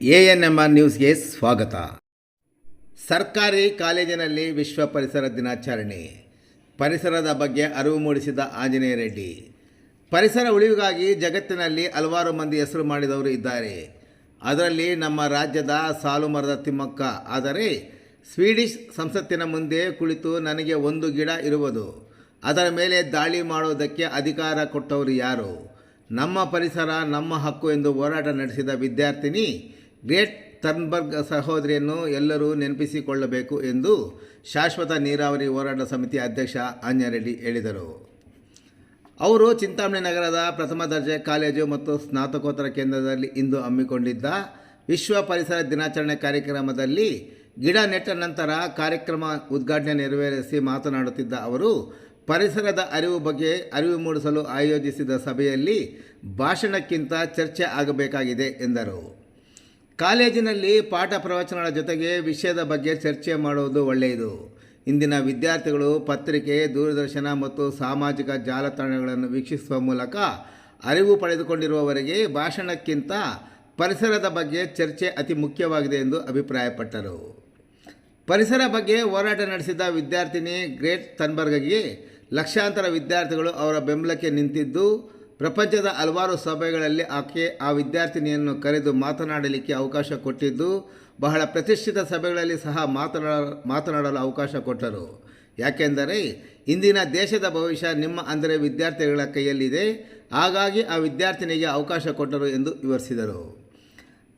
A N M R ನ್ಯೂಸ್ಗೆ ಸ್ವಾಗತ. ಸರ್ಕಾರಿ ಕಾಲೇಜಿನಲ್ಲಿ ವಿಶ್ವ ಪರಿಸರ ದಿನಾಚರಣೆ. ಪರಿಸರದ ಬಗ್ಗೆ ಅರಿವು ಮೂಡಿಸಿದ ಆಂಜನೇಯ ರೆಡ್ಡಿ, ಪರಿಸರ ಉಳಿವಿಗಾಗಿ ಜಗತ್ತಿನಲ್ಲಿ ಹಲವಾರು ಮಂದಿ ಹೆಸರು ಮಾಡಿದವರು ಇದ್ದಾರೆ. ಅದರಲ್ಲಿ ನಮ್ಮ ರಾಜ್ಯದ ಸಾಲು ಮರದ ತಿಮ್ಮಕ್ಕ. ಆದರೆ ಸ್ವೀಡಿಷ್ ಸಂಸತ್ತಿನ ಮುಂದೆ ಕುಳಿತು ನನಗೆ ಒಂದು ಗಿಡ ಇರುವುದು. ಅದರ ಮೇಲೆ ದಾಳಿ ಮಾಡುವುದಕ್ಕೆ ಅಧಿಕಾರ ಕೊಟ್ಟವರು ಯಾರು? ನಮ್ಮ ಪರಿಸರ, ನಮ್ಮ ಹಕ್ಕು ಎಂದು ಹೋರಾಟ ನಡೆಸಿದ ವಿದ್ಯಾರ್ಥಿನಿ ಗ್ರೇಟ್ ಥರ್ನ್ಬರ್ಗ್ ಸಹೋದರಿಯನ್ನು ಎಲ್ಲರೂ ನೆನಪಿಸಿಕೊಳ್ಳಬೇಕು ಎಂದು ಶಾಶ್ವತ ನೀರಾವರಿ ಹೋರಾಟ ಸಮಿತಿ ಅಧ್ಯಕ್ಷ ಆಂಜನರೆಡ್ಡಿ ಹೇಳಿದರು. ಅವರು ಚಿಂತಾಮಣಿ ನಗರದ ಪ್ರಥಮ ದರ್ಜೆ ಕಾಲೇಜು ಮತ್ತು ಸ್ನಾತಕೋತ್ತರ ಕೇಂದ್ರದಲ್ಲಿ ಇಂದು ಹಮ್ಮಿಕೊಂಡಿದ್ದ ವಿಶ್ವ ಪರಿಸರ ದಿನಾಚರಣೆ ಕಾರ್ಯಕ್ರಮದಲ್ಲಿ ಗಿಡ ನೆಟ್ಟ ನಂತರ ಕಾರ್ಯಕ್ರಮ ಉದ್ಘಾಟನೆ ನೆರವೇರಿಸಿ ಮಾತನಾಡುತ್ತಿದ್ದ ಅವರು, ಪರಿಸರದ ಅರಿವು ಬಗ್ಗೆ ಅರಿವು ಮೂಡಿಸಲು ಆಯೋಜಿಸಿದ ಸಭೆಯಲ್ಲಿ ಭಾಷಣಕ್ಕಿಂತ ಚರ್ಚೆ ಆಗಬೇಕಾಗಿದೆ ಎಂದರು. ಕಾಲೇಜಿನಲ್ಲಿ ಪಾಠ ಪ್ರವಚನಗಳ ಜೊತೆಗೆ ವಿಷಯದ ಬಗ್ಗೆ ಚರ್ಚೆ ಮಾಡುವುದು ಒಳ್ಳೆಯದು. ಇಂದಿನ ವಿದ್ಯಾರ್ಥಿಗಳು ಪತ್ರಿಕೆ, ದೂರದರ್ಶನ ಮತ್ತು ಸಾಮಾಜಿಕ ಜಾಲತಾಣಗಳನ್ನು ವೀಕ್ಷಿಸುವ ಮೂಲಕ ಅರಿವು ಪಡೆದುಕೊಂಡಿರುವವರಿಗೆ ಭಾಷಣಕ್ಕಿಂತ ಪರಿಸರದ ಬಗ್ಗೆ ಚರ್ಚೆ ಅತಿ ಮುಖ್ಯವಾಗಿದೆ ಎಂದು ಅಭಿಪ್ರಾಯಪಟ್ಟರು. ಪರಿಸರ ಬಗ್ಗೆ ಹೋರಾಟ ನಡೆಸಿದ ವಿದ್ಯಾರ್ಥಿನಿ ಗ್ರೇಟ್ ತನ್ಬರ್ಗ್ಗೆ ಲಕ್ಷಾಂತರ ವಿದ್ಯಾರ್ಥಿಗಳು ಅವರ ಬೆಂಬಲಕ್ಕೆ ನಿಂತಿದ್ದು ಪ್ರಪಂಚದ ಹಲವಾರು ಸಭೆಗಳಲ್ಲಿ ಆಕೆ ಆ ವಿದ್ಯಾರ್ಥಿನಿಯನ್ನು ಕರೆದು ಮಾತನಾಡಲಿಕ್ಕೆ ಅವಕಾಶ ಕೊಟ್ಟಿದ್ದು, ಬಹಳ ಪ್ರತಿಷ್ಠಿತ ಸಭೆಗಳಲ್ಲಿ ಸಹ ಮಾತನಾಡ, ಮಾತನಾಡಲು ಅವಕಾಶ ಕೊಟ್ಟರು. ಯಾಕೆಂದರೆ, ಇಂದಿನ ದೇಶದ ಭವಿಷ್ಯ ನಿಮ್ಮ ಅಂದರೆ ವಿದ್ಯಾರ್ಥಿಗಳ ಕೈಯಲ್ಲಿದೆ. ಹಾಗಾಗಿ ಆ ವಿದ್ಯಾರ್ಥಿನಿಗೆ ಅವಕಾಶ ಕೊಟ್ಟರು ಎಂದು ವಿವರಿಸಿದರು.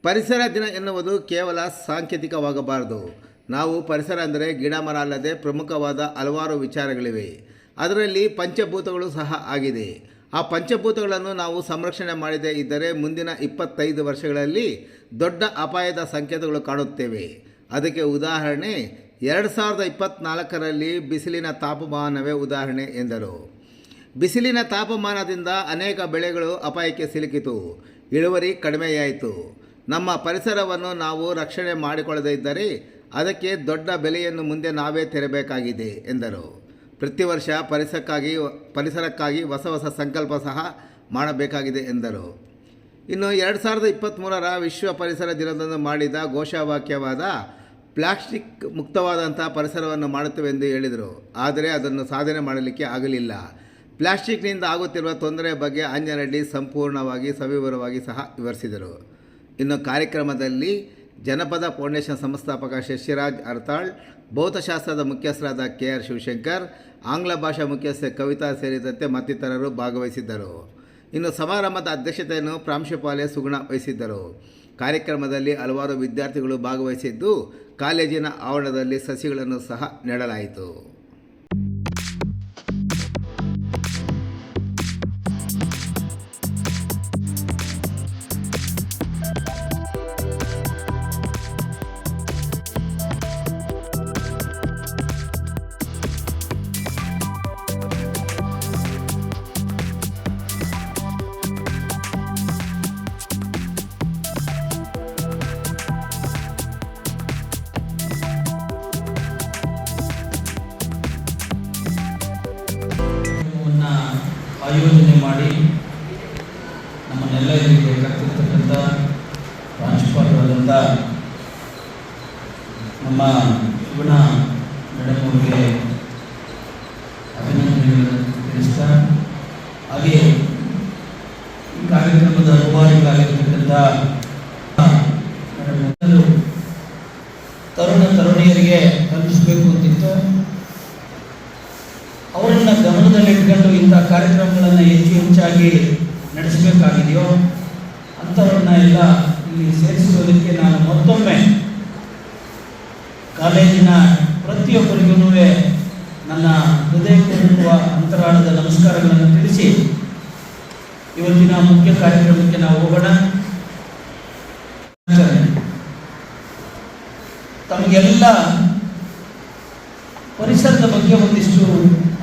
ಪರಿಸರ ದಿನ ಎನ್ನುವುದು ಕೇವಲ ಸಾಂಕೇತಿಕವಾಗಬಾರದು. ನಾವು ಪರಿಸರ ಅಂದರೆ ಗಿಡ ಮರ ಅಲ್ಲದೆ ಪ್ರಮುಖವಾದ ಹಲವಾರು ವಿಚಾರಗಳಿವೆ. ಅದರಲ್ಲಿ ಪಂಚಭೂತಗಳು ಸಹ ಆಗಿದೆ. ಆ ಪಂಚಭೂತಗಳನ್ನು ನಾವು ಸಂರಕ್ಷಣೆ ಮಾಡದೇ ಇದ್ದರೆ ಮುಂದಿನ ಇಪ್ಪತ್ತೈದು ವರ್ಷಗಳಲ್ಲಿ ದೊಡ್ಡ ಅಪಾಯದ ಸಂಕೇತಗಳು ಕಾಣುತ್ತೇವೆ ಅದಕ್ಕೆ ಉದಾಹರಣೆ, ಎರಡು ಸಾವಿರದ ಇಪ್ಪತ್ತ್ನಾಲ್ಕರಲ್ಲಿ ಬಿಸಿಲಿನ ತಾಪಮಾನವೇ ಉದಾಹರಣೆ ಎಂದರು. ಬಿಸಿಲಿನ ತಾಪಮಾನದಿಂದ ಅನೇಕ ಬೆಳೆಗಳು ಅಪಾಯಕ್ಕೆ ಸಿಲುಕಿತು. ಇಳುವರಿ ಕಡಿಮೆಯಾಯಿತು. ನಮ್ಮ ಪರಿಸರವನ್ನು ನಾವು ರಕ್ಷಣೆ ಮಾಡಿಕೊಳ್ಳದೇ ಇದ್ದರೆ ಅದಕ್ಕೆ ದೊಡ್ಡ ಬೆಲೆಯನ್ನು ಮುಂದೆ ನಾವೇ ತೆರಬೇಕಾಗಿದೆ ಎಂದರು. ಪ್ರತಿ ವರ್ಷ ಪರಿಸರಕ್ಕಾಗಿ ಪರಿಸರಕ್ಕಾಗಿ ಹೊಸ ಹೊಸ ಸಂಕಲ್ಪ ಸಹ ಮಾಡಬೇಕಾಗಿದೆ ಎಂದರು. ಇನ್ನು ಎರಡು ಸಾವಿರದ ಇಪ್ಪತ್ತ್ಮೂರರ ವಿಶ್ವ ಪರಿಸರ ದಿನದಂದು ಮಾಡಿದ ಘೋಷವಾಕ್ಯವಾದ, ಪ್ಲಾಸ್ಟಿಕ್ ಮುಕ್ತವಾದಂಥ ಪರಿಸರವನ್ನು ಮಾಡುತ್ತೇವೆ ಎಂದು ಹೇಳಿದರು. ಆದರೆ ಅದನ್ನು ಸಾಧನೆ ಮಾಡಲಿಕ್ಕೆ ಆಗಲಿಲ್ಲ. ಪ್ಲಾಸ್ಟಿಕ್ನಿಂದ ಆಗುತ್ತಿರುವ ತೊಂದರೆ ಬಗ್ಗೆ ಆಂಜನರೆಡ್ಡಿ ಸಂಪೂರ್ಣವಾಗಿ ಸವಿವರವಾಗಿ ಸಹ ವಿವರಿಸಿದರು. ಇನ್ನು ಕಾರ್ಯಕ್ರಮದಲ್ಲಿ ಜನಪದ ಫೌಂಡೇಶನ್ ಸಂಸ್ಥಾಪಕ ಶಶಿರಾಜ್ ಅರ್ತಾಳ್ ಭೌತಶಾಸ್ತ್ರದ ಮುಖ್ಯಸ್ಥರಾದ ಕೆ ಆರ್ ಶಿವಶಂಕರ್, ಆಂಗ್ಲ ಭಾಷಾ ಮುಖ್ಯಸ್ಥೆ ಕವಿತಾ ಸೇರಿದಂತೆ ಮತ್ತಿತರರು ಭಾಗವಹಿಸಿದ್ದರು. ಇನ್ನು ಸಮಾರಂಭದ ಅಧ್ಯಕ್ಷತೆಯನ್ನು ಪ್ರಾಂಶುಪಾಲೆ ಸುಗುಣ ವಹಿಸಿದ್ದರು. ಕಾರ್ಯಕ್ರಮದಲ್ಲಿ ಹಲವಾರು ವಿದ್ಯಾರ್ಥಿಗಳು ಭಾಗವಹಿಸಿದ್ದು, ಕಾಲೇಜಿನ ಆವರಣದಲ್ಲಿ ಸಸಿಗಳನ್ನು ಸಹ ನೆಡಲಾಯಿತು. ನಮ್ಮನ್ನೆಲ್ಲ ಬೇಕಾಗ್ತಿರ್ತಕ್ಕಂಥ ಪ್ರಾಂಶುಪಾಲರಾದಂಥ ನಮ್ಮ ಶಿವಣ ಮೇಡಮ್ ಅವರಿಗೆ ಅಭಿನಂದನೆಗಳನ್ನು ತಿಳಿಸ್ತಾ ಹಾಗೆ ಈ ಕಾರ್ಯಕ್ರಮದ ರೂವಾರಿಗಳಾಗಿರ್ತಕ್ಕಂಥ ಮೇಡಮ್ ತರುಣ ತರುಣಿಯರಿಗೆ ಕಲ್ಪಿಸಬೇಕು ಅಂತಿತ್ತು ಅವರನ್ನ ಗಮನದಲ್ಲಿಟ್ಕೊಂಡು ಇಂಥ ಕಾರ್ಯಕ್ರಮಗಳನ್ನು ಹೆಚ್ಚು ಹೆಚ್ಚಾಗಿ ನಡೆಸಬೇಕಾಗಿದೆಯೋ ಅಂಥವ್ರನ್ನ ಎಲ್ಲ ಇಲ್ಲಿ ಸೇರಿಸಿರೋದಕ್ಕೆ ನಾನು ಮತ್ತೊಮ್ಮೆ ಕಾಲೇಜಿನ ಪ್ರತಿಯೊಬ್ಬರಿಗೂ ನನ್ನ ಹೃದಯಪೂರ್ವಕ ಅಂತರಾಳದ ನಮಸ್ಕಾರಗಳನ್ನು ತಿಳಿಸಿ ಇವತ್ತಿನ ಮುಖ್ಯ ಕಾರ್ಯಕ್ರಮಕ್ಕೆ ನಾವು ಹೋಗೋಣ. ತಮಗೆಲ್ಲ ಪರಿಸರದ ಬಗ್ಗೆ ಒಂದಿಷ್ಟು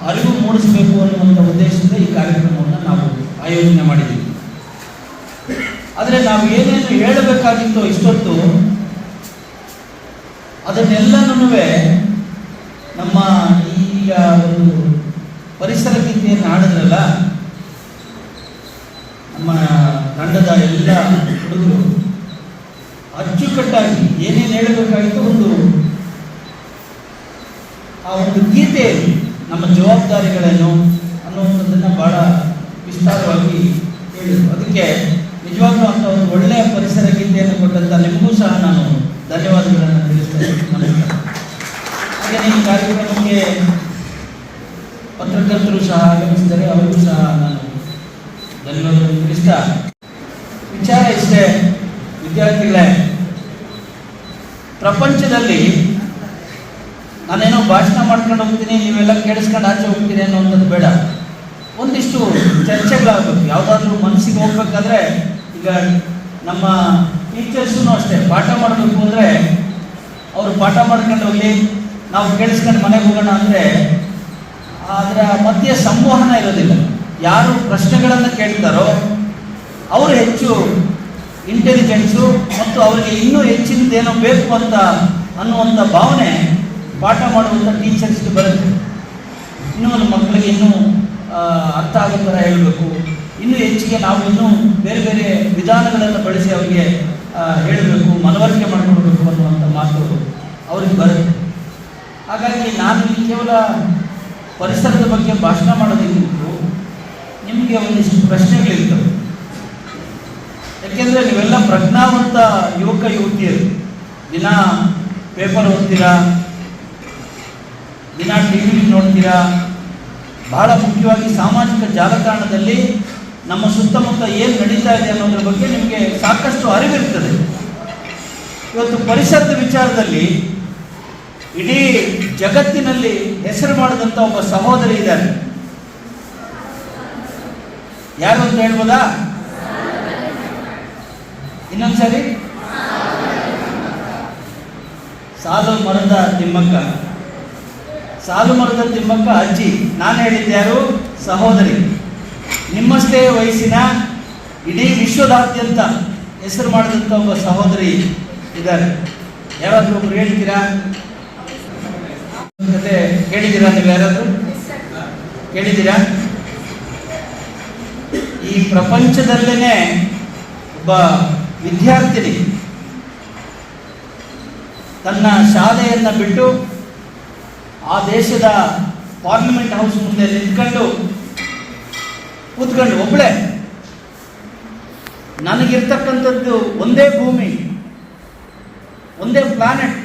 ಅರಿವು ಮೂಡಿಸಬೇಕು ಅನ್ನುವಂಥ ಉದ್ದೇಶದಿಂದ ಈ ಕಾರ್ಯಕ್ರಮವನ್ನು ನಾವು ಆಯೋಜನೆ ಮಾಡಿದ್ದೀವಿ. ನಾವು ಏನೇನು ಹೇಳಬೇಕಾಗಿತ್ತು ಇಷ್ಟೊತ್ತು ಅದನ್ನೆಲ್ಲನೂ ನಮ್ಮ ಈಗ ಒಂದು ಪರಿಸರ ಗೀತೆಯನ್ನು ಹಾಡಿದ್ರಲ್ಲ ನಮ್ಮ ತಂಡದ ಎಲ್ಲ ಹುಡುಗರು ಅಚ್ಚುಕಟ್ಟಾಗಿ ಏನೇನು ಹೇಳಬೇಕಾಗಿತ್ತು ಒಂದು, ಆ ಒಂದು ಗೀತೆಯಲ್ಲಿ ನಮ್ಮ ಜವಾಬ್ದಾರಿಗಳೇನು ಅನ್ನುವಂಥದ್ದನ್ನು ಬಹಳ ವಿಸ್ತಾರವಾಗಿ ಹೇಳಿದರು. ಅದಕ್ಕೆ ನಿಜವಾಗ್ಲೂ ಅಂತ ಒಂದು ಒಳ್ಳೆಯ ಪರಿಸರ ಗೀತೆಯನ್ನು ಕೊಟ್ಟಂತ ನಿಮಗೂ ಸಹ ನಾನು ಧನ್ಯವಾದಗಳನ್ನು ತಿಳಿಸ್ತೇನೆ. ಈ ಕಾರ್ಯಕ್ರಮಕ್ಕೆ ಪತ್ರಕರ್ತರು ಸಹ ಆಗಮಿಸಿದರೆ ಅವರಿಗೂ ಸಹ ನಾನು ಧನ್ಯವಾದಗಳನ್ನು ತಿಳಿಸ್ತಾ ವಿಚಾರ ಇಷ್ಟೇ, ವಿದ್ಯಾರ್ಥಿಗಳೇ. ಪ್ರಪಂಚದಲ್ಲಿ ನಾನೇನೋ ಭಾಷಣ ಮಾಡ್ಕೊಂಡು ಹೋಗ್ತೀನಿ, ನೀವೆಲ್ಲ ಕೇಳಿಸ್ಕೊಂಡು ಆಚೆ ಹೋಗ್ತೀನಿ ಅನ್ನೋಂಥದ್ದು ಬೇಡ. ಒಂದಿಷ್ಟು ಚರ್ಚೆಗಳಾಗಬೇಕು ಯಾವುದಾದ್ರೂ ಮನಸ್ಸಿಗೆ ಹೋಗ್ಬೇಕಾದ್ರೆ ಈಗ ನಮ್ಮ ಟೀಚರ್ಸೂ ಅಷ್ಟೇ ಪಾಠ ಮಾಡಬೇಕು ಅಂದರೆ ಅವರು ಪಾಠ ಮಾಡ್ಕೊಂಡು ಹೋಗಲಿ ನಾವು ಕೇಳಿಸ್ಕೊಂಡು ಮನೆಗೆ ಹೋಗೋಣ ಅಂದರೆ ಅದರ ಮಧ್ಯೆ ಸಂವಹನ ಇರೋದಿಲ್ಲ. ಯಾರು ಪ್ರಶ್ನೆಗಳನ್ನು ಕೇಳ್ತಾರೋ ಅವರು ಹೆಚ್ಚು ಇಂಟೆಲಿಜೆನ್ಸು ಮತ್ತು ಅವರಿಗೆ ಇನ್ನೂ ಹೆಚ್ಚಿನದೇನೋ ಬೇಕು ಅಂತ ಅನ್ನುವಂಥ ಭಾವನೆ ಪಾಠ ಮಾಡುವಂಥ ಟೀಚರ್ಸ್ಗೆ ಬರುತ್ತೆ. ಇನ್ನೂ ಮಕ್ಕಳಿಗೆ ಇನ್ನೂ ಅರ್ಥ ಆಗೋ ಥರ ಹೇಳಬೇಕು. ಇನ್ನೂ ಹೆಚ್ಚಿಗೆ ನಾವು ಇನ್ನೂ ಬೇರೆ ಬೇರೆ ವಿಧಾನಗಳನ್ನು ಬಳಸಿ ಅವರಿಗೆ ಹೇಳಬೇಕು, ಮನವರಿಕೆ ಮಾಡಿಕೊಡ್ಬೇಕು ಅನ್ನುವಂಥ ಮಾತು ಅವ್ರಿಗೆ ಬರುತ್ತೆ. ಹಾಗಾಗಿ ನಾನು ಕೇವಲ ಪರಿಸರದ ಬಗ್ಗೆ ಭಾಷಣ ಮಾಡೋದಕ್ಕಿಂತಲೂ ನಿಮಗೆ ಒಂದಿಷ್ಟು ಪ್ರಶ್ನೆಗಳಿರ್ತವೆ. ಯಾಕೆಂದರೆ ನೀವೆಲ್ಲ ಪ್ರಜ್ಞಾವಂತ ಯುವಕ, ಯುವತಿಯರು. ದಿನ ಪೇಪರ್ ಓದ್ತೀರಾ? ದಿನ ಟಿ ವಿ ನೋಡ್ತೀರಾ? ಬಹಳ ಮುಖ್ಯವಾಗಿ ಸಾಮಾಜಿಕ ಜಾಲತಾಣದಲ್ಲಿ ನಮ್ಮ ಸುತ್ತಮುತ್ತ ಏನು ನಡೀತಾ ಇದೆ ಅನ್ನೋದ್ರ ಬಗ್ಗೆ ನಿಮಗೆ ಸಾಕಷ್ಟು ಅರಿವಿರ್ತದೆ. ಇವತ್ತು ಪರಿಸರದ ವಿಚಾರದಲ್ಲಿ ಇಡೀ ಜಗತ್ತಿನಲ್ಲಿ ಹೆಸರು ಮಾಡಿದಂಥ ಒಬ್ಬ ಸಹೋದರಿ ಇದ್ದಾರೆ. ಯಾರು ಅಂತ ಹೇಳ್ಬೋದಾ? ಇನ್ನೊಂದ್ಸರಿ? ಸಾಲು ಮರದ ತಿಮ್ಮಕ್ಕ. ಸಾಲು ಮರದ ತಿಮ್ಮಕ್ಕ ಅಜ್ಜಿ. ನಾನು ಹೇಳಿದ್ದೆ ಯಾರು? ಸಹೋದರಿ. ನಿಮ್ಮಷ್ಟೇ ವಯಸ್ಸಿನ ಇಡೀ ವಿಶ್ವದಾದ್ಯಂತ ಹೆಸರು ಮಾಡಿದಂಥ ಒಬ್ಬ ಸಹೋದರಿ ಇದ್ದಾರೆ. ಯಾರಾದರೂ ಒಬ್ರು ಹೇಳ್ತೀರಾ? ಕತೆ ಕೇಳಿದ್ದೀರಾ ನೀವು ಯಾರಾದರೂ? ಕೇಳಿದ್ದೀರಾ? ಈ ಪ್ರಪಂಚದಲ್ಲೇ ಒಬ್ಬ ವಿದ್ಯಾರ್ಥಿನಿ ತನ್ನ ಶಾಲೆಯನ್ನು ಬಿಟ್ಟು ಆ ದೇಶದ ಪಾರ್ಲಿಮೆಂಟ್ ಹೌಸ್ ಮುಂದೆ ನಿಂತ್ಕೊಂಡು ಕೂತ್ಕೊಂಡು ಒಬ್ಬಳೆ ನನಗಿರ್ತಕ್ಕಂಥದ್ದು ಒಂದೇ ಭೂಮಿ, ಒಂದೇ ಪ್ಲಾನೆಟ್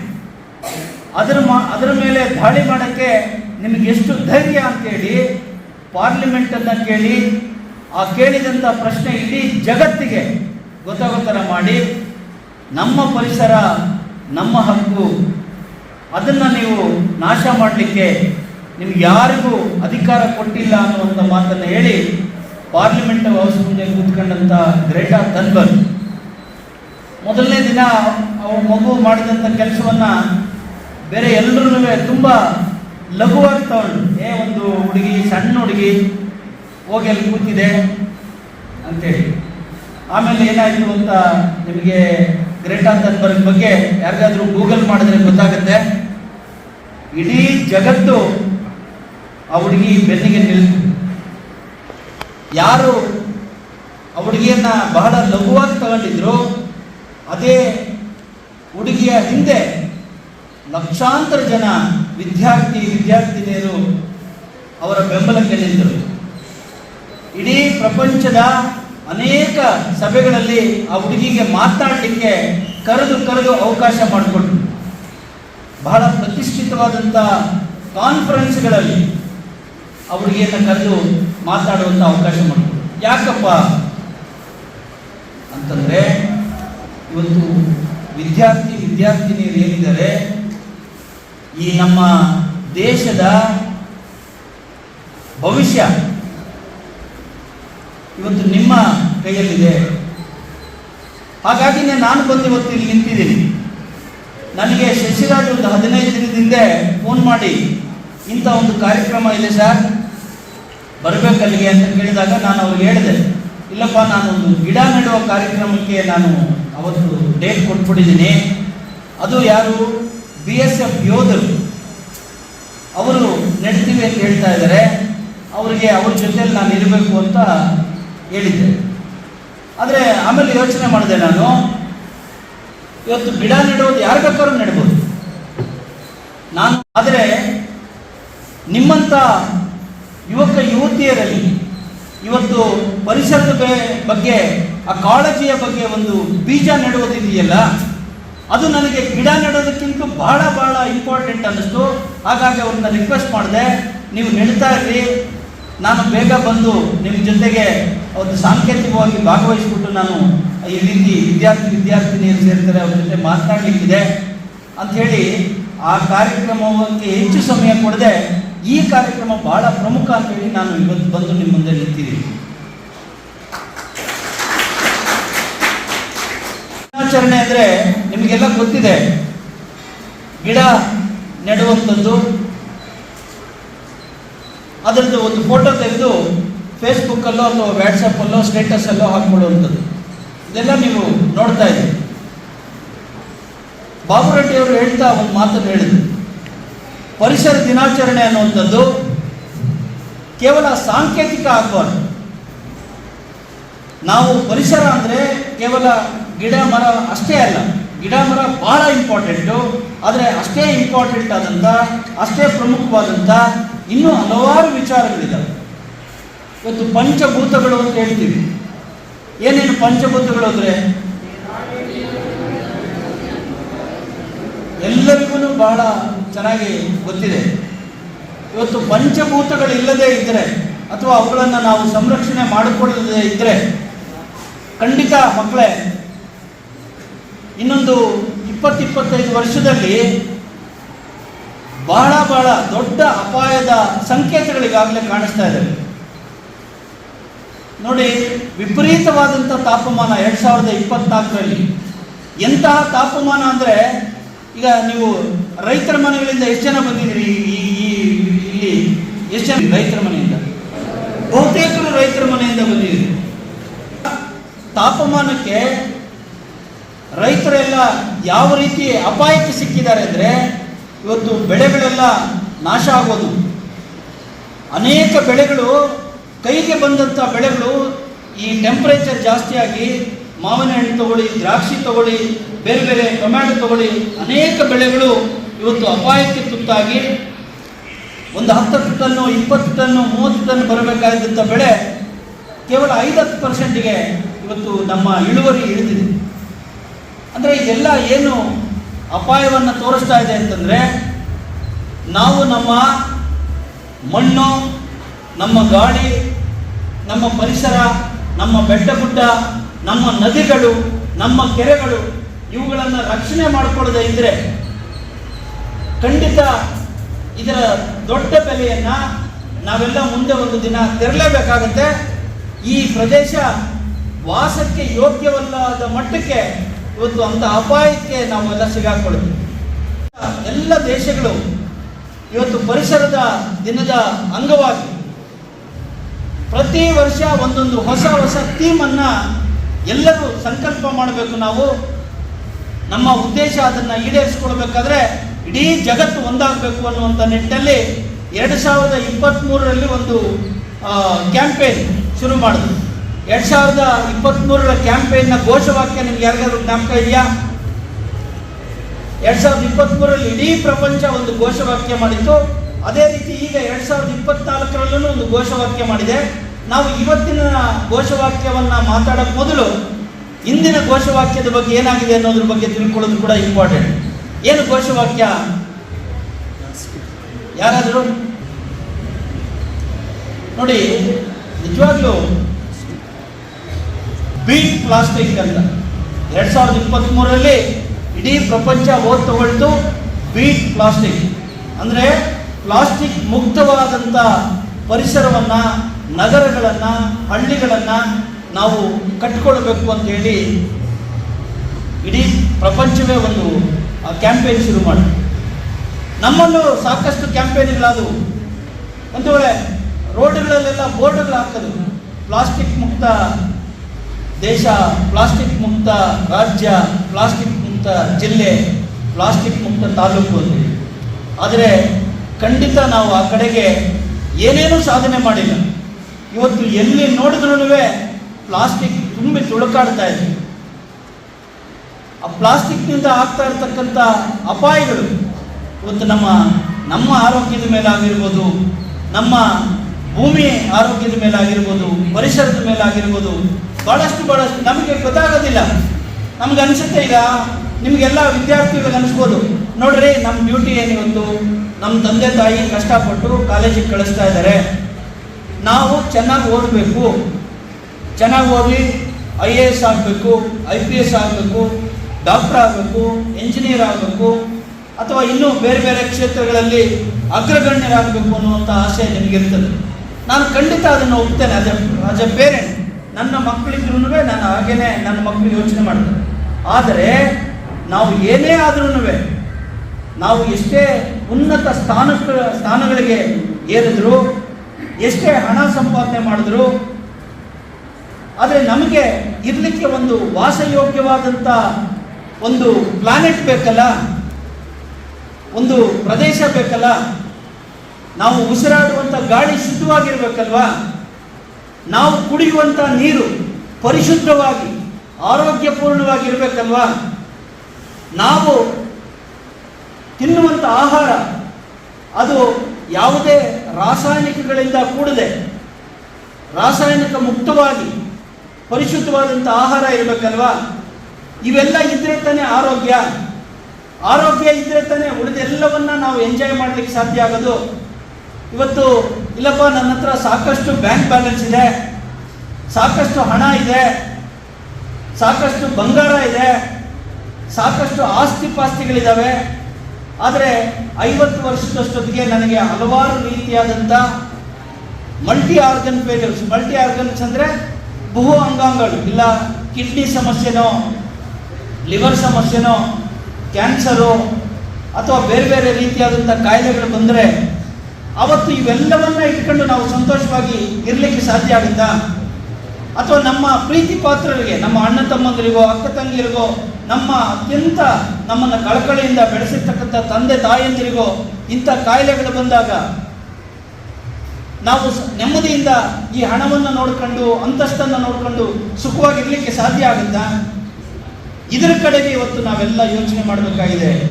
ಅದರ ಮಾ, ಅದರ ಮೇಲೆ ದಾಳಿ ಮಾಡೋಕ್ಕೆ ನಿಮಗೆ ಎಷ್ಟು ಧೈರ್ಯ ಅಂತೇಳಿ ಪಾರ್ಲಿಮೆಂಟನ್ನು ಕೇಳಿ, ಆ ಕೇಳಿದಂಥ ಪ್ರಶ್ನೆ ಇಡೀ ಜಗತ್ತಿಗೆ ಗೊತ್ತಾಗೋ ಮಾಡಿ, ನಮ್ಮ ಪರಿಸರ, ನಮ್ಮ ಹಕ್ಕು, ಅದನ್ನು ನೀವು ನಾಶ ಮಾಡಲಿಕ್ಕೆ ನಿಮ್ಗೆ ಯಾರಿಗೂ ಅಧಿಕಾರ ಕೊಟ್ಟಿಲ್ಲ ಅನ್ನುವಂಥ ಮಾತನ್ನು ಹೇಳಿ ಪಾರ್ಲಿಮೆಂಟ್ ಹೌಸ್ ಮುಂದೆ ಕೂತ್ಕೊಂಡಂಥ ಗ್ರೇಟಾ ಥನ್ಬರ್ಗ್ ಮೊದಲನೇ ದಿನ ಅವ ಮಗು ಮಾಡಿದಂಥ ಕೆಲಸವನ್ನು ಬೇರೆ ಎಲ್ಲರೂ ತುಂಬ ಲಘುವಾಗಿ ತಗೊಂಡು, ಏ, ಒಂದು ಹುಡುಗಿ, ಸಣ್ಣ ಹುಡುಗಿ, ಹೋಗಿ ಅಲ್ಲಿ ಕೂತಿದೆ ಅಂತೇಳಿ. ಆಮೇಲೆ ಏನಾಯಿತು ಅಂತ ನಿಮಗೆ ಗ್ರೇಟಾ ಥನ್ಬರ್ಗ್ ಬಗ್ಗೆ ಯಾರಿಗಾದರೂ ಗೂಗಲ್ ಮಾಡಿದ್ರೆ ಗೊತ್ತಾಗುತ್ತೆ. ಇಡೀ ಜಗತ್ತು ಆ ಹುಡುಗಿ ಬೆನ್ನಿಗೆ ನಿಲ್ತು. ಯಾರು ಆ ಹುಡುಗಿಯನ್ನ ಬಹಳ ಲಘುವಾಗಿ ತಗೊಂಡಿದ್ರು, ಅದೇ ಹುಡುಗಿಯ ಹಿಂದೆ ಲಕ್ಷಾಂತರ ಜನ ವಿದ್ಯಾರ್ಥಿ, ವಿದ್ಯಾರ್ಥಿನಿಯರು ಅವರ ಬೆಂಬಲಕ್ಕೆ ನಿಂತರು. ಇಡೀ ಪ್ರಪಂಚದ ಅನೇಕ ಸಭೆಗಳಲ್ಲಿ ಆ ಹುಡುಗಿಗೆ ಮಾತಾಡಲಿಕ್ಕೆ ಕರೆದು ಕರೆದು ಅವಕಾಶ ಮಾಡಿಕೊಟ್ರು. ಬಹಳ ಪ್ರತಿಷ್ಠಿತವಾದಂಥ ಕಾನ್ಫರೆನ್ಸ್ಗಳಲ್ಲಿ ಆ ಹುಡುಗಿಯನ್ನು ಕರೆದು ಮಾತಾಡುವಂಥ ಅವಕಾಶ ಮಾಡಿದ್ರು ಯಾಕಪ್ಪ ಅಂತಂದರೆ ಇವತ್ತು ವಿದ್ಯಾರ್ಥಿ ವಿದ್ಯಾರ್ಥಿನಿಯರು ಏನಿದ್ದಾರೆ, ಈ ನಮ್ಮ ದೇಶದ ಭವಿಷ್ಯ ಇವತ್ತು ನಿಮ್ಮ ಕೈಯಲ್ಲಿದೆ. ಹಾಗಾಗಿನೇ ನಾನು ಬಂದು ಇವತ್ತು ಇಲ್ಲಿ ನಿಂತಿದ್ದೀನಿ. ನನಗೆ ಶಶಿರಾಜ್ ಒಂದು ಹದಿನೈದು ದಿನದಿಂದ ಫೋನ್ ಮಾಡಿ, ಇಂಥ ಒಂದು ಕಾರ್ಯಕ್ರಮ ಇದೆ ಸರ್. ಬರಬೇಕು ಅಲ್ಲಿಗೆ ಅಂತ ಕೇಳಿದಾಗ ನಾನು ಅವ್ರಿಗೆ ಹೇಳಿದೆ, ಇಲ್ಲಪ್ಪ, ನಾನು ಒಂದು ಗಿಡ ನೆಡುವ ಕಾರ್ಯಕ್ರಮಕ್ಕೆ ನಾನು ಅವತ್ತು ಡೇಟ್ ಕೊಟ್ಬಿಟ್ಟಿದ್ದೀನಿ. ಅದು ಯಾರು? ಬಿ ಎಸ್ ಎಫ್ ಯೋಧರು. ಅವರು ನೆಡ್ತೀವಿ ಅಂತ ಹೇಳ್ತಾ ಇದ್ದಾರೆ. ಅವರಿಗೆ ಅವ್ರ ಜೊತೆಯಲ್ಲಿ ನಾನು ಇರಬೇಕು ಅಂತ ಹೇಳಿದ್ದೆ. ಆದರೆ ಆಮೇಲೆ ಯೋಚನೆ ಮಾಡಿದೆ ನಾನು, ಇವತ್ತು ಗಿಡ ನೆಡೋದು ಯಾರು ಬೇಕಾದ್ರೂ ನೆಡ್ಬೋದು. ನಾನು ಆದರೆ ನಿಮ್ಮಂಥ ಯುವಕ ಯುವತಿಯರಲ್ಲಿ ಇವತ್ತು ಪರಿಸರದ ಬಗ್ಗೆ, ಆ ಕಾಳಜಿಯ ಬಗ್ಗೆ ಒಂದು ಬೀಜ ನೆಡುವುದಿದೆಯಲ್ಲ ಅದು ನನಗೆ ಗಿಡ ನೆಡೋದಕ್ಕಿಂತ ಬಹಳ ಬಹಳ ಇಂಪಾರ್ಟೆಂಟ್ ಅನ್ನಿಸ್ತು. ಹಾಗಾಗಿ ಅವ್ರನ್ನ ರಿಕ್ವೆಸ್ಟ್ ಮಾಡಿದೆ. ನೀವು ನೆಡ್ತಾ ಇರ್ರಿ. ನಾನು ಬೇಗ ಬಂದು ನಿಮ್ಮ ಜೊತೆಗೆ ಒಂದು ಸಾಂಕೇತಿಕವಾಗಿ ಭಾಗವಹಿಸ್ಬಿಟ್ಟು ನಾನು ಈ ರೀತಿ ವಿದ್ಯಾರ್ಥಿ, ವಿದ್ಯಾರ್ಥಿನಿಯರು ಸೇರ್ತಾರೆ, ಅವ್ರ ಜೊತೆ ಮಾತನಾಡಲಿಕ್ಕಿದೆ. ಅಂಥೇಳಿ ಆ ಕಾರ್ಯಕ್ರಮಕ್ಕೆ ಹೆಚ್ಚು ಸಮಯ ಕೊಡದೆ ಈ ಕಾರ್ಯಕ್ರಮ ಬಹಳ ಪ್ರಮುಖ ಅಂತೇಳಿ ನಾನು ಇವತ್ತು ಬಂದು ನಿಮ್ಮ ಮುಂದೆ ನಿಂತಿದ್ದೀನಿ. ದಿನಾಚರಣೆ ಅಂದರೆ ನಿಮಗೆಲ್ಲ ಗೊತ್ತಿದೆ. ಗಿಡ ನೆಡುವಂಥದ್ದು, ಅದರದ್ದು ಒಂದು ಫೋಟೋ ತೆಗೆದು ಫೇಸ್ಬುಕ್ಕಲ್ಲೋ ಅಥವಾ ವ್ಯಾಟ್ಸಪ್ಪಲ್ಲೋ ಸ್ಟೇಟಸಲ್ಲೋ ಹಾಕ್ಕೊಳ್ಳುವಂಥದ್ದು. ಇದೆಲ್ಲ ನೀವು ನೋಡ್ತಾ ಇದ್ದೀರಿ. ಬಾಬು ರೆಡ್ಡಿ ಅವರು ಹೇಳ್ತಾ ಒಂದು ಮಾತನ್ನು ಹೇಳಿದ್ರು. ಪರಿಸರ ದಿನಾಚರಣೆ ಅನ್ನುವಂಥದ್ದು ಕೇವಲ ಸಾಂಕೇತಿಕ ಆಗಬಾರ್ದು ನಾವು ಪರಿಸರ ಅಂದರೆ ಕೇವಲ ಗಿಡ, ಮರ ಅಷ್ಟೇ ಅಲ್ಲ. ಗಿಡ, ಮರ ಬಹಳ ಇಂಪಾರ್ಟೆಂಟು ಆದರೆ ಅಷ್ಟೇ ಇಂಪಾರ್ಟೆಂಟ್ ಆದಂಥ ಅಷ್ಟೇ ಪ್ರಮುಖವಾದಂಥ ಇನ್ನೂ ಹಲವಾರು ವಿಚಾರಗಳಿದ್ದಾವೆ ಇವತ್ತು ಪಂಚಭೂತಗಳು ಅಂತ ಹೇಳ್ತೀವಿ. ಏನೇನು ಪಂಚಭೂತಗಳು ಅಂದರೆ? ಎಲ್ಲರಿಗೂ ಬಹಳ ಚೆನ್ನಾಗಿ ಗೊತ್ತಿದೆ. ಇವತ್ತು ಪಂಚಭೂತಗಳಿಲ್ಲದೆ ಇದ್ದರೆ ಅಥವಾ ಅವುಗಳನ್ನು ನಾವು ಸಂರಕ್ಷಣೆ ಮಾಡಿಕೊಳ್ಳದೇ ಇದ್ದರೆ ಖಂಡಿತ ಮಕ್ಕಳೇ, ಇನ್ನೊಂದು ಇಪ್ಪತ್ತಿಪ್ಪತ್ತೈದು ವರ್ಷದಲ್ಲಿ ಬಹಳ ಬಹಳ ದೊಡ್ಡ ಅಪಾಯದ ಸಂಕೇತಗಳಿಗಾಗಲೇ ಕಾಣಿಸ್ತಾ ಇದೆ. ನೋಡಿ ವಿಪರೀತವಾದಂಥ ತಾಪಮಾನ ಎರಡು ಸಾವಿರದ ಇಪ್ಪತ್ನಾಲ್ಕರಲ್ಲಿ. ಎಂತಹ ತಾಪಮಾನ ಅಂದರೆ ಈಗ ನೀವು ರೈತರ ಮನೆಗಳಿಂದ ಎಷ್ಟು ಜನ ಬಂದಿದ್ದೀರಿ ಈ, ಈ- ಇಲ್ಲಿ? ಎಷ್ಟು ಜನ ರೈತರ ಮನೆಯಿಂದ? ಬಹುತೇಕರು ರೈತರ ಮನೆಯಿಂದ ಬಂದಿದ್ದೀರಿ. ತಾಪಮಾನಕ್ಕೆ ರೈತರೆಲ್ಲ ಯಾವ ರೀತಿ ಅಪಾಯಕ್ಕೆ ಸಿಕ್ಕಿದ್ದಾರೆ ಅಂದರೆ ಇವತ್ತು ಬೆಳೆಗಳೆಲ್ಲ ನಾಶ ಆಗೋದು. ಅನೇಕ ಬೆಳೆಗಳು ಕೈಗೆ ಬಂದಂಥ ಬೆಳೆಗಳು ಈ ಟೆಂಪರೇಚರ್ ಜಾಸ್ತಿ ಆಗಿ ಮಾವಿನ ಹಣ್ಣು ತಗೊಳ್ಳಿ, ದ್ರಾಕ್ಷಿ ತಗೊಳ್ಳಿ, ಬೇರೆ ಬೇರೆ ಟೊಮ್ಯಾಟೊ ತಗೊಳ್ಳಿ, ಅನೇಕ ಬೆಳೆಗಳು ಇವತ್ತು ಅಪಾಯಕ್ಕೆ ತುತ್ತಾಗಿ ಒಂದು ಹತ್ತು ಟನ್ನು, ಇಪ್ಪತ್ತು ಟನ್ನು, ಮೂವತ್ತು ಟನ್ ಬರಬೇಕಾದಂಥ ಬೆಳೆ ಕೇವಲ ಐವತ್ತು ಪರ್ಸೆಂಟಿಗೆ ಇವತ್ತು ನಮ್ಮ ಇಳುವರಿ ಇಳಿದಿದೆ. ಅಂದರೆ ಇದೆಲ್ಲ ಏನು ಅಪಾಯವನ್ನು ತೋರಿಸ್ತಾ ಇದೆ ಅಂತಂದರೆ ನಾವು ನಮ್ಮ ಮಣ್ಣು, ನಮ್ಮ ಗಾಳಿ, ನಮ್ಮ ಪರಿಸರ, ನಮ್ಮ ಬೆಟ್ಟ ಗುಡ್ಡ ನಮ್ಮ ನದಿಗಳು, ನಮ್ಮ ಕೆರೆಗಳು ಇವುಗಳನ್ನು ರಕ್ಷಣೆ ಮಾಡಿಕೊಳ್ಳದೆ ಇದ್ದರೆ ಖಂಡಿತ ಇದರ ದೊಡ್ಡ ಬೆಲೆಯನ್ನು ನಾವೆಲ್ಲ ಮುಂದೆ ಒಂದು ದಿನ ತೆರಲೇಬೇಕಾಗತ್ತೆ. ಈ ಪ್ರದೇಶ ವಾಸಕ್ಕೆ ಯೋಗ್ಯವಲ್ಲದ ಮಟ್ಟಕ್ಕೆ ಇವತ್ತು ಅಂತ ಅಪಾಯಕ್ಕೆ ನಾವೆಲ್ಲ ಸಿಗಾಕೊಳ್ತೀವಿ ಎಲ್ಲ ದೇಶಗಳು ಇವತ್ತು ಪರಿಸರದ ದಿನದ ಅಂಗವಾಗಿ ಪ್ರತಿ ವರ್ಷ ಒಂದೊಂದು ಹೊಸ ಹೊಸ ಥೀಮನ್ನು ಎಲ್ಲರೂ ಸಂಕಲ್ಪ ಮಾಡಬೇಕು ನಾವು. ನಮ್ಮ ಉದ್ದೇಶ ಅದನ್ನು ಈಡೇರಿಸ್ಕೊಳ್ಬೇಕಾದ್ರೆ ಇಡೀ ಜಗತ್ತು ಒಂದಾಗಬೇಕು ಅನ್ನುವಂಥ ನಿಟ್ಟಲ್ಲಿ ಎರಡು ಸಾವಿರದ ಇಪ್ಪತ್ತ್ಮೂರರಲ್ಲಿ ಒಂದು ಕ್ಯಾಂಪೇನ್ ಶುರು ಮಾಡಿದ್ರು. ಎರಡು ಸಾವಿರದ ಇಪ್ಪತ್ತ್ಮೂರರ ಕ್ಯಾಂಪೇನ್ನ ಘೋಷವಾಕ್ಯ ನಿಮ್ಗೆ ಯಾರಿಗಾದ್ರೂ ಜ್ಞಾಪಕ ಇದೆಯಾ? ಎರಡು ಸಾವಿರದ ಇಪ್ಪತ್ತ್ಮೂರರಲ್ಲಿ ಇಡೀ ಪ್ರಪಂಚ ಒಂದು ಘೋಷವಾಕ್ಯ ಮಾಡಿತ್ತು. ಅದೇ ರೀತಿ ಈಗ ಎರಡು ಸಾವಿರದ ಇಪ್ಪತ್ನಾಲ್ಕರಲ್ಲೂ ಒಂದು ಘೋಷವಾಕ್ಯ ಮಾಡಿದೆ. ನಾವು ಇವತ್ತಿನ ಘೋಷವಾಕ್ಯವನ್ನು ಮಾತಾಡೋಕ್ಕೆ ಮೊದಲು ಇಂದಿನ ಘೋಷವಾಕ್ಯದ ಬಗ್ಗೆ ಏನಾಗಿದೆ ಅನ್ನೋದ್ರ ಬಗ್ಗೆ ತಿಳ್ಕೊಳ್ಳೋದು ಕೂಡ ಇಂಪಾರ್ಟೆಂಟ್ ಏನು ಘೋಷವಾಕ್ಯ? ಯಾರಾದರೂ? ನೋಡಿ, ನಿಜವಾಗ್ಲೂ ಬೀಟ್ ಪ್ಲಾಸ್ಟಿಕ್ ಅಂತ. ಎರಡ್ ಸಾವಿರದ ಇಪ್ಪತ್ತ್ಮೂರರಲ್ಲಿ ಇಡೀ ಪ್ರಪಂಚ ಓದ್ ತಗೊಳ್ತು ಬೀಟ್ ಪ್ಲಾಸ್ಟಿಕ್. ಅಂದರೆ ಪ್ಲಾಸ್ಟಿಕ್ ಮುಕ್ತವಾದಂಥ ಪರಿಸರವನ್ನು ನಗರಗಳನ್ನು, ಹಳ್ಳಿಗಳನ್ನು ನಾವು ಕಟ್ಕೊಳ್ಬೇಕು ಅಂತ ಹೇಳಿ ಇಡೀ ಪ್ರಪಂಚವೇ ಒಂದು ಕ್ಯಾಂಪೇನ್ ಶುರು ಮಾಡಿ. ನಮ್ಮಲ್ಲೂ ಸಾಕಷ್ಟು ಕ್ಯಾಂಪೇನ್ಗಳಾದವು ಒಂದು ವೇಳೆ ರೋಡ್ಗಳಲ್ಲೆಲ್ಲ ಬೋರ್ಡ್ಗಳು ಹಾಕೋದು, ಪ್ಲಾಸ್ಟಿಕ್ ಮುಕ್ತ ದೇಶ, ಪ್ಲಾಸ್ಟಿಕ್ ಮುಕ್ತ ರಾಜ್ಯ, ಪ್ಲಾಸ್ಟಿಕ್ ಮುಕ್ತ ಜಿಲ್ಲೆ, ಪ್ಲಾಸ್ಟಿಕ್ ಮುಕ್ತ ತಾಲೂಕು ಅಂತ ಆದರೆ ಖಂಡಿತ ನಾವು ಆ ಕಡೆಗೆ ಏನೇನೂ ಸಾಧನೆ ಮಾಡಿಲ್ಲ. ಇವತ್ತು ಎಲ್ಲಿ ನೋಡಿದ್ರೂ ಪ್ಲಾಸ್ಟಿಕ್ ತುಂಬಿ ತುಳುಕಾಡ್ತಾ ಇದೆ. ಆ ಪ್ಲಾಸ್ಟಿಕ್ನಿಂದ ಆಗ್ತಾ ಇರ್ತಕ್ಕಂಥ ಅಪಾಯಗಳು ಇವತ್ತು ನಮ್ಮ ನಮ್ಮ ಆರೋಗ್ಯದ ಮೇಲೆ ಆಗಿರ್ಬೋದು ನಮ್ಮ ಭೂಮಿ ಆರೋಗ್ಯದ ಮೇಲೆ ಆಗಿರ್ಬೋದು ಪರಿಸರದ ಮೇಲೆ ಆಗಿರ್ಬೋದು ಭಾಳಷ್ಟು ಭಾಳಷ್ಟು ನಮಗೆ ಗೊತ್ತಾಗೋದಿಲ್ಲ. ನಮ್ಗೆ ಅನಿಸುತ್ತೆ ಈಗ, ನಿಮಗೆಲ್ಲ ವಿದ್ಯಾರ್ಥಿಗಳಿಗೆ ಅನಿಸ್ಬೋದು, ನೋಡ್ರಿ ನಮ್ಮ ಡ್ಯೂಟಿ ಏನಿವತ್ತು? ನಮ್ಮ ತಂದೆ ತಾಯಿ ಕಷ್ಟಪಟ್ಟು ಕಾಲೇಜಿಗೆ ಕಳಿಸ್ತಾ ಇದ್ದಾರೆ. ನಾವು ಚೆನ್ನಾಗಿ ಓದಬೇಕು. ಚೆನ್ನಾಗಿ ಓದಿ, ಐ ಎ ಎಸ್ ಆಗಬೇಕು, ಐ ಪಿ ಎಸ್ ಆಗಬೇಕು, ಡಾಕ್ಟರ್ ಆಗಬೇಕು, ಇಂಜಿನಿಯರ್ ಆಗಬೇಕು, ಅಥವಾ ಇನ್ನೂ ಬೇರೆ ಬೇರೆ ಕ್ಷೇತ್ರಗಳಲ್ಲಿ ಅಗ್ರಗಣ್ಯರಾಗಬೇಕು ಅನ್ನುವಂಥ ಆಸೆ ನಿಮಗಿರ್ತದೆ. ನಾನು ಖಂಡಿತ ಅದನ್ನು ಒಪ್ತೇನೆ. ಎ, ಆಸ್ ಎ ಪೇರೆಂಟ್ ನನ್ನ ಮಕ್ಕಳಿದ್ರೂ ನಾನು ಹಾಗೇನೆ ನನ್ನ ಮಕ್ಕಳು ಯೋಚನೆ ಮಾಡ್ತೇನೆ ಆದರೆ, ನಾವು ಏನೇ ಆದ್ರೂ ನಾವು ಎಷ್ಟೇ ಉನ್ನತ ಸ್ಥಾನಕ್ಕೆ ಸ್ಥಾನಗಳಿಗೆ ಏರಿದ್ರು ಎಷ್ಟೇ ಹಣ ಸಂಪಾದನೆ ಮಾಡಿದ್ರು, ಆದರೆ ನಮಗೆ ಇರಲಿಕ್ಕೆ ಒಂದು ವಾಸಯೋಗ್ಯವಾದಂಥ ಒಂದು ಪ್ಲಾನೆಟ್ ಬೇಕಲ್ಲ, ಒಂದು ಪ್ರದೇಶ ಬೇಕಲ್ಲ, ನಾವು ಉಸಿರಾಡುವಂಥ ಗಾಳಿ ಶುದ್ಧವಾಗಿರಬೇಕಲ್ವಾ? ನಾವು ಕುಡಿಯುವಂಥ ನೀರು ಪರಿಶುದ್ಧವಾಗಿ, ಆರೋಗ್ಯಪೂರ್ಣವಾಗಿರಬೇಕಲ್ವಾ? ನಾವು ತಿನ್ನುವಂಥ ಆಹಾರ, ಅದು ಯಾವುದೇ ರಾಸಾಯನಿಕಗಳಿಂದ ಕೂಡದೆ ರಾಸಾಯನಿಕ ಮುಕ್ತವಾಗಿ ಪರಿಶುದ್ಧವಾದಂಥ ಆಹಾರ ಇರಬೇಕಲ್ವಾ? ಇವೆಲ್ಲ ಇದ್ರೆ ತಾನೇ ಆರೋಗ್ಯ. ಆರೋಗ್ಯ ಇದ್ರೆ ತಾನೇ ಉಳಿದೆಲ್ಲವನ್ನ ನಾವು ಎಂಜಾಯ್ ಮಾಡಲಿಕ್ಕೆ ಸಾಧ್ಯ ಆಗೋದು. ಇವತ್ತು, ಇಲ್ಲಪ್ಪ, ನನ್ನ ಹತ್ರ ಸಾಕಷ್ಟು ಬ್ಯಾಂಕ್ ಬ್ಯಾಲೆನ್ಸ್ ಇದೆ. ಸಾಕಷ್ಟು ಹಣ ಇದೆ. ಸಾಕಷ್ಟು ಬಂಗಾರ ಇದೆ. ಸಾಕಷ್ಟು ಆಸ್ತಿ ಪಾಸ್ತಿಗಳಿದ್ದಾವೆ ಆದರೆ ಐವತ್ತು ವರ್ಷದಷ್ಟೊತ್ತಿಗೆ ನನಗೆ ಹಲವಾರು ರೀತಿಯಾದಂಥ multi organ failures multi organs ಅಂದರೆ ಬಹು ಅಂಗಾಂಗಗಳು. ಇಲ್ಲ ಕಿಡ್ನಿ ಸಮಸ್ಯೆನೋ ಲಿವರ್ ಸಮಸ್ಯೆನೋ ಕ್ಯಾನ್ಸರು ಅಥವಾ ಬೇರೆ ಬೇರೆ ರೀತಿಯಾದಂಥ ಕಾಯಿಲೆಗಳು ಬಂದರೆ ಅವತ್ತು ಇವೆಲ್ಲವನ್ನ ಇಟ್ಕೊಂಡು ನಾವು ಸಂತೋಷವಾಗಿ ಇರಲಿಕ್ಕೆ ಸಾಧ್ಯ ಆಗುತ್ತಾ? ಅಥವಾ ನಮ್ಮ ಪ್ರೀತಿ ಪಾತ್ರರಿಗೆ, ನಮ್ಮ ಅಣ್ಣ ತಮ್ಮಂದಿರಿಗೋ, ಅಕ್ಕ ತಂಗಿರಿಗೋ ನಮ್ಮ ಅತ್ಯಂತ ನಮ್ಮನ್ನು ಕಳಕಳಿಯಿಂದ ಬೆಳೆಸಿರ್ತಕ್ಕಂಥ ತಂದೆ ತಾಯಂದಿರಿಗೋ ಇಂಥ ಕಾಯಿಲೆಗಳು ಬಂದಾಗ ನಾವು ನೆಮ್ಮದಿಯಿಂದ ಈ ಹಣವನ್ನು ನೋಡ್ಕೊಂಡು, ಅಂತಸ್ತನ್ನು ನೋಡ್ಕೊಂಡು ಸುಖವಾಗಿರಲಿಕ್ಕೆ ಸಾಧ್ಯ ಆಗುತ್ತಾ? ಇದರ ಕಡೆಗೆ ಇವತ್ತು ನಾವೆಲ್ಲ ಯೋಚನೆ ಮಾಡಬೇಕಾಗಿದೆ.